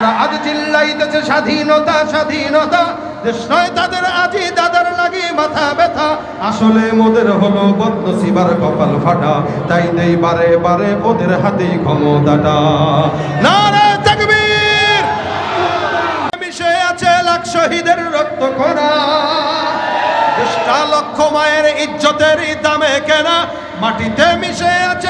আজ চিল্লাইতেছে স্বাধীনতা স্বাধীনতা। তাদের আজি দাদার লাগি মাথা ব্যথা। আসলে মোদের হলো বদনসিবার কপাল ফাটা। তাই দেই বারে বারে ওদের হাতেই ক্ষমতাটা। তাকবীর! মিশে আছে লাখ শহীদের রক্ত করা। দেশটা লক্ষ মায়ের ইজ্জতের দামে কেনা। মাটিতে মিশে আছে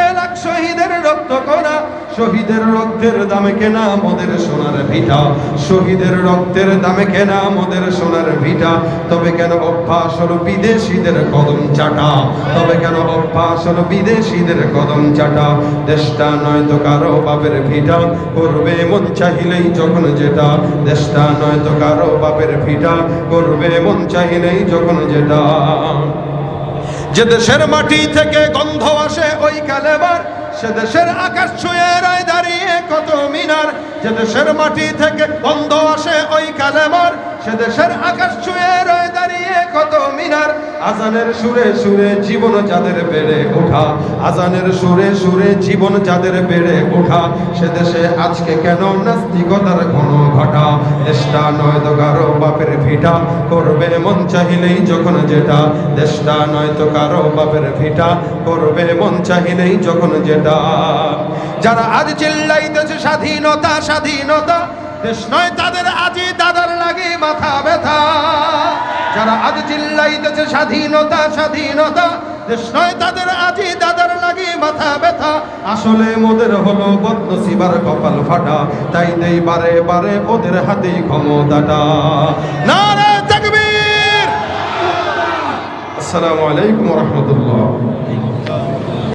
শহীদের রক্তের দামে কেনা মোদের সোনার ভিটা। শহীদের রক্তের দামে কেনা মোদের সোনার ভিটা। তবে কেন অভ্যাস হলো বিদেশিদের কদম চাটা? তবে কেন অভ্যাস হলো বিদেশিদের কদম চাটা? দেশটা নয় তো কারও বাপের ভিটা। করবে মন চাহিলেই যখন যেটা। দেশটা নয় তো কারও বাপের ভিটা। করবে মন চাহিলেই যখন যেটা। যে দেশের মাটি থেকে গন্ধ আসে ওই কালেবার সে দেশের আকাশ ছুঁয়ে রায় দাঁড়িয়ে কত মিনার। যে দেশের মাটি থেকে গন্ধ আসে ওই কালেবার সে দেশের আকাশ ছুঁয়ে রায় দাঁড়িয়ে আজানের সুরে সুরে জীবন যাদের বেড়ে ওঠা, আজানের সুরে সুরে জীবন যাদের বেড়ে ওঠা, সে দেশে আজকে কেন নাস্তিকতার ঘন ঘটা? দেশটা নয় তো কারও বাপের ভিটা, করবে মন চাহিলেই যখন যেটা। দেশটা নয় তো কারও বাপের ভিটা, করবে মন চাহিলেই যখন যেটা। যারা আজ চিল্লাইতেছে স্বাধীনতা স্বাধীনতা, দেশ নয় তাদের আজি দাদার লাগে মাথা ব্যথা। যারা আজ চিল্লাইতেছে স্বাধীনতা স্বাধীনতা দেশ তাদের আজি দাদার লাগি মাথা ব্যথা। আসলে মোদের হলো বদনসিবার কপাল ফাটা, তাই দেই বারে বারে ওদের হাতেই ক্ষমতাটা। নারে তাকবীর! আসসালামু আলাইকুম রহমতুল্লাহ।